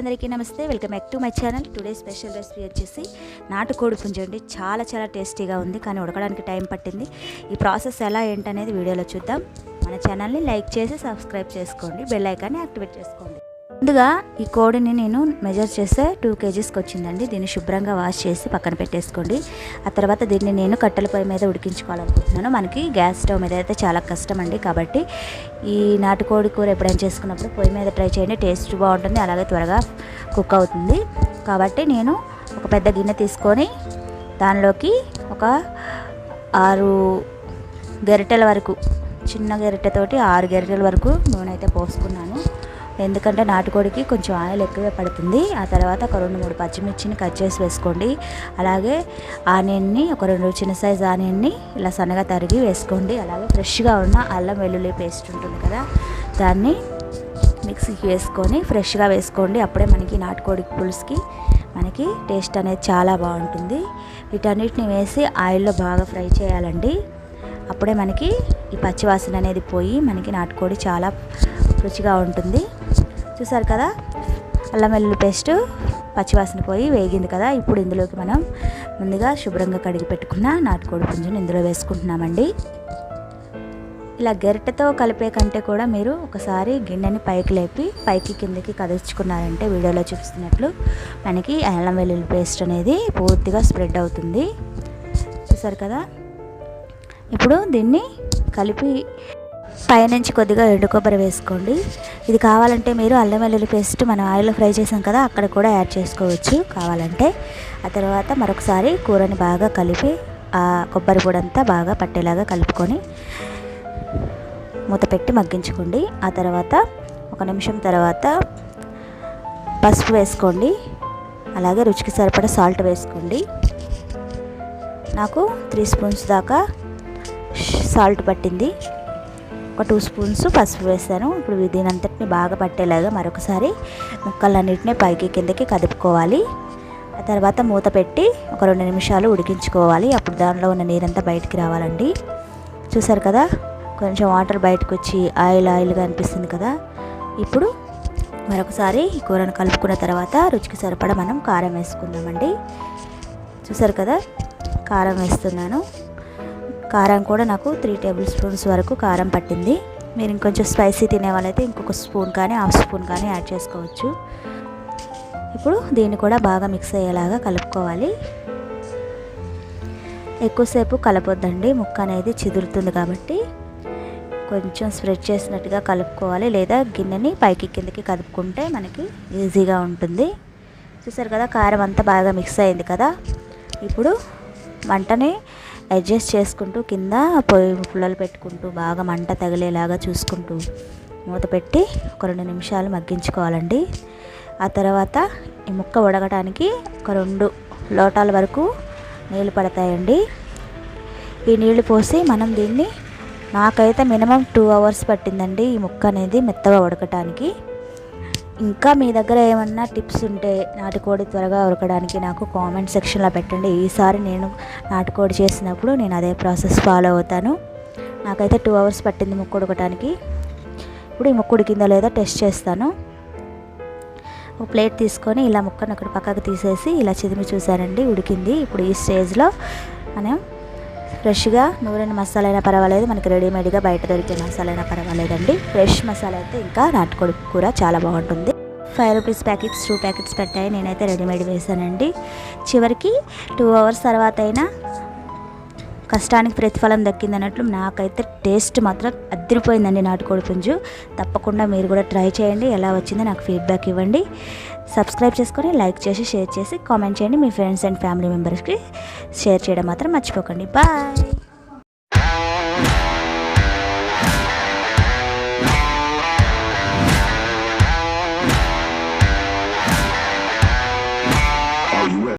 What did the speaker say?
అందరికీ నమస్తే. Welcome back to my channel today special recipe వచ్చేసి నాటుకోడి పుంజు అండి. చాలా చాలా టేస్టీగా ఉంది కానీ ఉడకడానికి టైం పట్టింది. ఈ ప్రాసెస్ ఎలా ఏంటనేది వీడియోలో చూద్దాం. మన ఛానల్ని లైక్ చేసి సబ్స్క్రైబ్ చేసుకోండి. బెల్ ఐకాన్ని యాక్టివేట్ చేసుకోండి. ముందుగా ఈ కోడిని నేను మెజర్ చేస్తే టూ కేజీస్కి వచ్చిందండి. దీన్ని శుభ్రంగా వాష్ చేసి పక్కన పెట్టేసుకోండి. ఆ తర్వాత దీన్ని నేను కట్టెల పొయ్యి మీద ఉడికించుకోవాలనుకుంటున్నాను. మనకి గ్యాస్ స్టవ్ మీద అయితే చాలా కష్టం అండి. కాబట్టి ఈ నాటుకోడి కూర ఎప్పుడైనా చేసుకున్నప్పుడు పొయ్యి మీద ట్రై చేయండి. టేస్ట్ బాగుంటుంది. అలాగే త్వరగా కుక్ అవుతుంది. కాబట్టి నేను ఒక పెద్ద గిన్నె తీసుకొని దానిలోకి ఒక ఆరు గరిటెల వరకు చిన్న గరిటెతోటి ఆరు గరిటెల వరకు నూనె అయితే పోసుకున్నాను. ఎందుకంటే నాటుకోడికి కొంచెం ఆయిల్ ఎక్కువే పడుతుంది. ఆ తర్వాత ఒక రెండు మూడు పచ్చిమిర్చిని కట్ చేసి వేసుకోండి. అలాగే ఆనియన్ని ఒక రెండు చిన్న సైజ్ ఆనియన్ని ఇలా సన్నగా తరిగి వేసుకోండి. అలాగే ఫ్రెష్గా ఉన్న అల్లం వెల్లుల్లి పేస్ట్ ఉంటుంది కదా దాన్ని మిక్సీకి వేసుకొని ఫ్రెష్గా వేసుకోండి. అప్పుడే మనకి నాటుకోడి పులుసుకి మనకి టేస్ట్ అనేది చాలా బాగుంటుంది. వీటన్నిటిని వేసి ఆయిల్లో బాగా ఫ్రై చేయాలండి. అప్పుడే మనకి ఈ పచ్చివాసన అనేది పోయి మనకి నాటుకోడి చాలా రుచిగా ఉంటుంది. చూసారు కదా? అల్లం వెల్లుల్లి పేస్ట్ పచ్చివాసన పోయి వేగింది కదా? ఇప్పుడు ఇందులోకి మనం ముందుగా శుభ్రంగా కడిగి పెట్టుకున్న నాటుకోడి పుంజుని ఇందులో వేసుకుంటున్నామండి. ఇలా గరిటెతో కలిపే కంటే కూడా మీరు ఒకసారి గిన్నెని పైకి లేపి పైకి కిందకి కదిల్చుకున్నారంటే వీడియోలో చూపిస్తున్నట్లు మనకి అల్లం వెల్లుల్లి పేస్ట్ అనేది పూర్తిగా స్ప్రెడ్ అవుతుంది. చూసారు కదా? ఇప్పుడు దీన్ని కలిపి పైనుంచి కొద్దిగా ఎండు కొబ్బరి వేసుకోండి. ఇది కావాలంటే మీరు అల్లం వెల్లుల్లి పేస్ట్ మనం ఆయిల్లో ఫ్రై చేసాం కదా అక్కడ కూడా యాడ్ చేసుకోవచ్చు కావాలంటే. ఆ తర్వాత మరొకసారి కూరని బాగా కలిపి ఆ కొబ్బరి పొడంతా బాగా పట్టేలాగా కలుపుకొని మూత పెట్టి మగ్గించుకోండి. ఆ తర్వాత ఒక నిమిషం తర్వాత పసుపు వేసుకోండి. అలాగే రుచికి సరిపడా సాల్ట్ వేసుకోండి. నాకు త్రీ స్పూన్స్ దాకా సాల్ట్ పట్టింది. ఒక టూ స్పూన్స్ పసుపు వేసాను. ఇప్పుడు దీనంతటిని బాగా పట్టేలాగా మరొకసారి ముక్కలన్నిటిని పైకి కిందకి కదుపుకోవాలి. ఆ తర్వాత మూత పెట్టి ఒక రెండు నిమిషాలు ఉడికించుకోవాలి. అప్పుడు దానిలో ఉన్న నీరంతా బయటికి రావాలండి. చూసారు కదా? కొంచెం వాటర్ బయటకు వచ్చి ఆయిల్ ఆయిల్గా అనిపిస్తుంది కదా? ఇప్పుడు మరొకసారి ఈ కూరను కలుపుకున్న తర్వాత రుచికి సరిపడా మనం కారం వేసుకుందామండి. చూసారు కదా? కారం వేస్తున్నాను. కారం కూడా నాకు త్రీ టేబుల్ స్పూన్స్ వరకు కారం పట్టింది. మీరు ఇంకొంచెం స్పైసీ తినే వాళ్ళైతే ఇంకొక స్పూన్ కానీ హాఫ్ స్పూన్ కానీ యాడ్ చేసుకోవచ్చు. ఇప్పుడు దీన్ని కూడా బాగా మిక్స్ అయ్యేలాగా కలుపుకోవాలి. ఎక్కువసేపు కలపొద్దండి ముక్క అనేది చిదురుతుంది కాబట్టి. కొంచెం స్ప్రెడ్ చేసినట్టుగా కలుపుకోవాలి లేదా గిన్నెని పైకి కిందకి కలుపుకుంటే మనకి ఈజీగా ఉంటుంది. చూసారు కదా కారం అంతా బాగా మిక్స్ అయింది కదా. ఇప్పుడు మంటని అడ్జస్ట్ చేసుకుంటూ కింద పొయ్యి పుల్లలు పెట్టుకుంటూ బాగా మంట తగిలేలాగా చూసుకుంటూ మూత పెట్టి ఒక రెండు నిమిషాలు మగ్గించుకోవాలండి. ఆ తర్వాత ఈ ముక్క ఉడకడానికి ఒక రెండు లోటాల వరకు నీళ్ళు పడతాయండి. ఈ నీళ్ళు పోసి మనం దీన్ని నాకైతే మినిమం టూ అవర్స్ పట్టిందండి ఈ ముక్క అనేది మెత్తగా ఉడకటానికి. ఇంకా మీ దగ్గర ఏమన్నా టిప్స్ ఉంటే నాటుకోడి త్వరగా ఉడకడానికి నాకు కామెంట్ సెక్షన్లో పెట్టండి. ఈసారి నేను నాటుకోడి చేసినప్పుడు నేను అదే ప్రాసెస్ ఫాలో అవుతాను. నాకైతే టూ అవర్స్ పట్టింది ముక్కు ఉడకటానికి ఇప్పుడు ఈ ముక్క ఉడికిందో లేదో టెస్ట్ చేస్తాను. ఒక ప్లేట్ తీసుకొని ఇలా ముక్కను ఒకటి పక్కకు తీసేసి ఇలా చిదిమి చూసానండి ఉడికింది. ఇప్పుడు ఈ స్టేజ్లో మనం ఫ్రెష్గా నూనె మసాలా అయినా పర్వాలేదు. మనకి రెడీమేడ్గా బయట దొరికే మసాలా అయినా పర్వాలేదండి. ఫ్రెష్ మసాలా అయితే ఇంకా నాటుకోడి కూర చాలా బాగుంటుంది. Five rupees packets two packets పెట్టాయి. నేనైతే రెడీమేడ్ వేసానండి చివరికి టూ అవర్స్ తర్వాత అయినా కష్టానికి ప్రతిఫలం దక్కింది అన్నట్లు నాకైతే టేస్ట్ మాత్రం అదిరిపోయిందండి నాటుకోడి పుంజు. తప్పకుండా మీరు కూడా ట్రై చేయండి ఎలా వచ్చిందో నాకు ఫీడ్బ్యాక్ ఇవ్వండి. సబ్స్క్రైబ్ చేసుకొని లైక్ చేసి షేర్ చేసి కామెంట్ చేయండి. మీ ఫ్రెండ్స్ అండ్ ఫ్యామిలీ మెంబర్స్కి షేర్ చేయడం మాత్రం మర్చిపోకండి. బాయ్